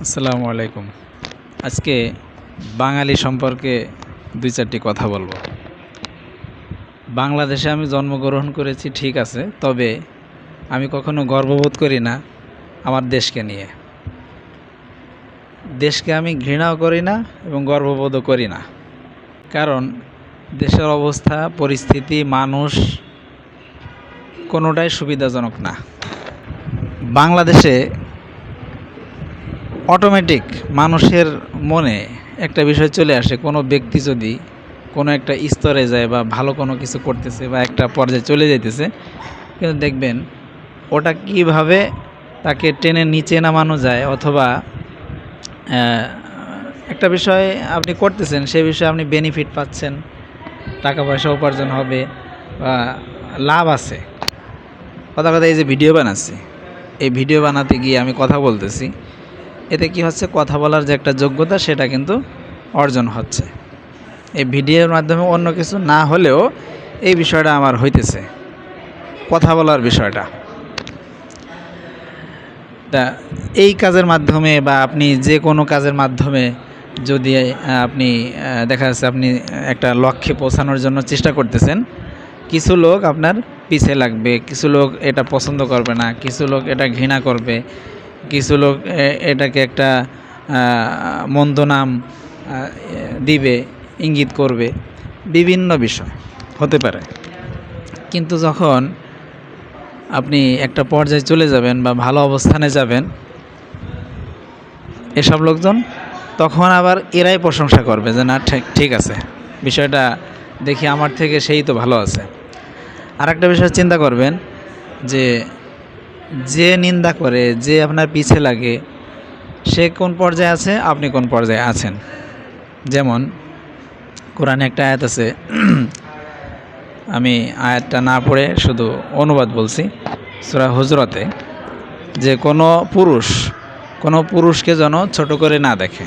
আসসালামু আলাইকুম। আজকে বাঙালি সম্পর্কে দুই চারটি কথা বলব। বাংলাদেশে আমি জন্মগ্রহণ করেছি, ঠিক আছে, তবে আমি কখনো গর্ববোধ করি না আমার দেশকে নিয়ে। দেশকে আমি ঘৃণাও করি না এবং গর্ববোধও করি না। কারণ দেশের অবস্থা, পরিস্থিতি, মানুষ কোনোটাই সুবিধাজনক না। বাংলাদেশে অটোমেটিক মানুষের মনে একটা বিষয় চলে আসে, কোনো ব্যক্তি যদি কোনো একটা স্তরে যায় বা ভালো কোনো কিছু করতেছে বা একটা পর্যায়ে চলে যাইতেছে, কিন্তু দেখবেন ওটা কীভাবে তাকে টেনে নিচে নামানো যায় অথবা একটা বিষয় আপনি করতেছেন সেই বিষয়ে আপনি বেনিফিট পাচ্ছেন, টাকা পয়সা উপার্জন হবে বা লাভ আছে। কথা কথা, এই যে ভিডিও বানাচ্ছি, এই ভিডিও বানাতে গিয়ে আমি কথা বলতেছি। এতে কি হচ্ছে? কথা বলার যে একটা যোগ্যতা, সেটা কিন্তু অর্জন হচ্ছে। এই ভিডিওর মাধ্যমে অন্য কিছু না হলেও এই বিষয়টা আমার হইতেছে। কথা বলার বিষয়টা। তা, এই কাজের মাধ্যমে বা আপনি যে কোনো কাজের মাধ্যমে যদি আপনি দেখা যাচ্ছে আপনি একটা লক্ষ্যে পৌঁছানোর জন্য চেষ্টা করতেছেন, কিছু লোক আপনার পিছে লাগবে, কিছু লোক এটা পছন্দ করবে না, কিছু লোক এটা ঘৃণা করবে কিছু লোক এটাকে একটা মন্দ নাম দিবে, ইঙ্গিত করবে। বিভিন্ন বিষয়, হতে পারে। কিন্তু যখন আপনি একটা পর্যায়ে চলে যাবেন বা ভালো অবস্থানে যাবেন, এসব লোকজন তখন আবার এরাই প্রশংসা করবে যে, না, ঠিক ঠিক আছে। বিষয়টা দেখি আমার থেকে সেই তো ভালো আছে। আর একটা বিষয় চিন্তা করবেন যে যে নিন্দা করে, যে আপনার পিছে লাগে, সে কোন পর্যায়ে আছে, আপনি কোন পর্যায়ে আছেন? যেমন, কোরআনে একটা আয়াত আছে, আমি আয়াতটা না পড়ে শুধু অনুবাদ বলছি, সুরা হুজরতে, যে কোনো পুরুষ, কোনো পুরুষকে যেন ছোট করে না দেখে,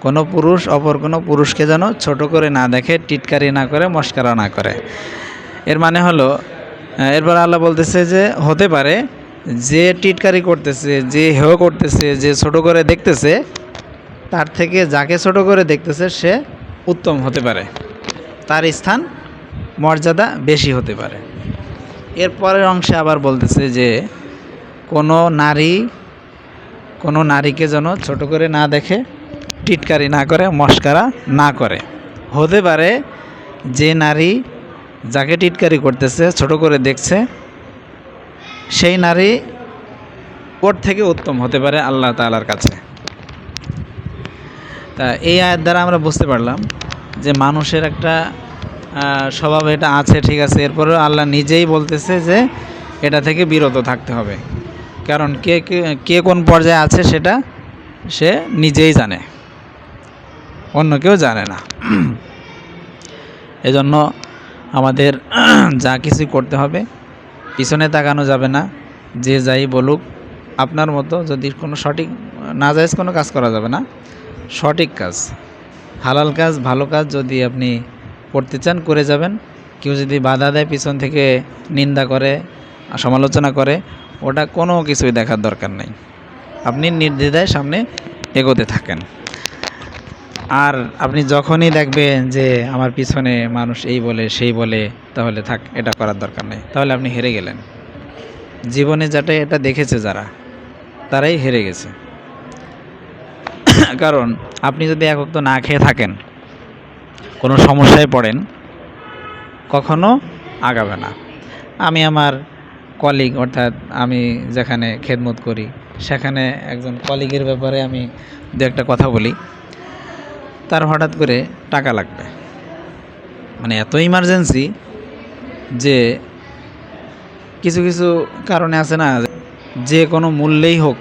কোনো পুরুষ অপর কোনো পুরুষকে যেন ছোট করে না দেখে, টিটকারি না করে, মস্কারা না করে। এর মানে হলো এরপর আল্লাহ বলতেছে যে, হতে পারে যে টিটকারি করতেছে, যে হেয় করতেছে, যে ছোট করে দেখতেছে, তার থেকে যাকে ছোট করে দেখতেছে, সে উত্তম হতে পারে। তার স্থান, মর্যাদা বেশি হতে পারে। এর পরের অংশে আবার বলতেছে যে, কোনো নারী, কোনো নারীকে যেন ছোট করে না দেখে, টিটকারি না করে, মস্কারা না করে। হতে পারে যে নারী যাকে টিটকারি করতেছে, ছোট করে দেখছে, সেই নারী ওর থেকে উত্তম হতে পারে আল্লাহ তালার কাছে। তা এই আয়ের দ্বারা আমরা বুঝতে পারলাম যে মানুষের একটা স্বভাব এটা আছে, ঠিক আছে, এরপরেও আল্লাহ নিজেই বলতেছে যে এটা থেকে বিরত থাকতে হবে। কারণ কে, কে- কে কোন পর্যায়ে আছে সেটা সে নিজেই জানে, অন্য কেউ জানে না। এজন্য আমাদের যা কিছু করতে হবে, পিছনে তাকানো যাবে না, যে যাই বলুক, আপনার মতো যদি কোনো সঠিক, না যায়জ কোনো কাজ করা যাবে না। সঠিক কাজ, হালাল কাজ, ভালো কাজ যদি আপনি করতে চান, করে যাবেন। কেউ যদি বাধা দেয়, পিছন থেকে নিন্দা করে, সমালোচনা করে, ওটা কোনো কিছুই দেখার দরকার নেই। আপনি নির্দ্বিধায় সামনে এগোতে থাকেন। আর আপনি যখনই দেখবেন যে আমার পিছনে মানুষ এই বলে, সেই বলে, তাহলে থাক, এটা করার দরকার নেই। তাহলে আপনি হেরে গেলেন। জীবনে যাটা এটা দেখেছে যারা, তারাই হেরে গেছে। কারণ আপনি যদি একক তো না খেয়ে থাকেন, কোনো সমস্যায় পড়েন, কখনো আগাবে না। আমি আমার কলিগ অর্থাৎ আমি যেখানে খেদমত করি, সেখানে একজন কলিগের ব্যাপারে আমি দু একটা কথা বলি। তার হঠাৎ করে টাকা লাগবে। মানে এত ইমার্জেন্সি যে কিছু কিছু কারণে আছে না, যে কোনো মূল্যেই হোক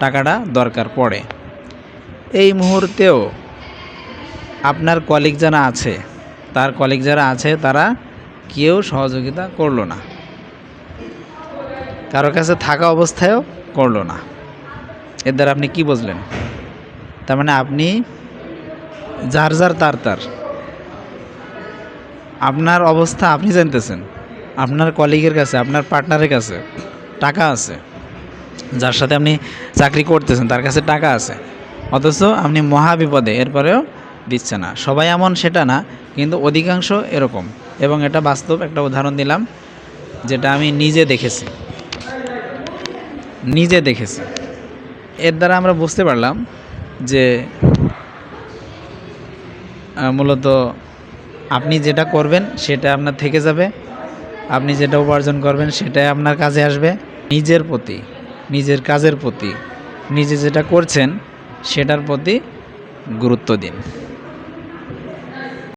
টাকাটা দরকার পড়ে। এই মুহূর্তেও আপনার কলিগ যারা আছে, তার কলিগ যারা আছে, তারা কেউ সহযোগিতা করল না। কারও কাছে থাকা অবস্থায়ও করল না। এর দ্বারা আপনি কি বুঝলেন? তার মানে আপনি যার যার তার তার। আপনার অবস্থা আপনি জানতেছেন। আপনার কলিগের কাছে, আপনার পার্টনারের কাছে টাকা আছে। যার সাথে আপনি চাকরি করতেছেন, তার কাছে টাকা আছে। অথচ আপনি মহা বিপদে এরপরেও দিচ্ছে না। সবাই এমন সেটা না, কিন্তু অধিকাংশ এরকম। এবং এটা বাস্তব একটা উদাহরণ দিলাম, যেটা আমি নিজে দেখেছি। নিজে দেখেছি। এর দ্বারা আমরা বুঝতে পারলাম যে মূলত আপনি যেটা করবেন সেটা আপনার থেকে যাবে। আপনি যেটা উপার্জন করবেন সেটাই আপনার কাজে আসবে। নিজের প্রতি, নিজের কাজের প্রতি, নিজে যেটা করছেন সেটার প্রতি গুরুত্ব দিন।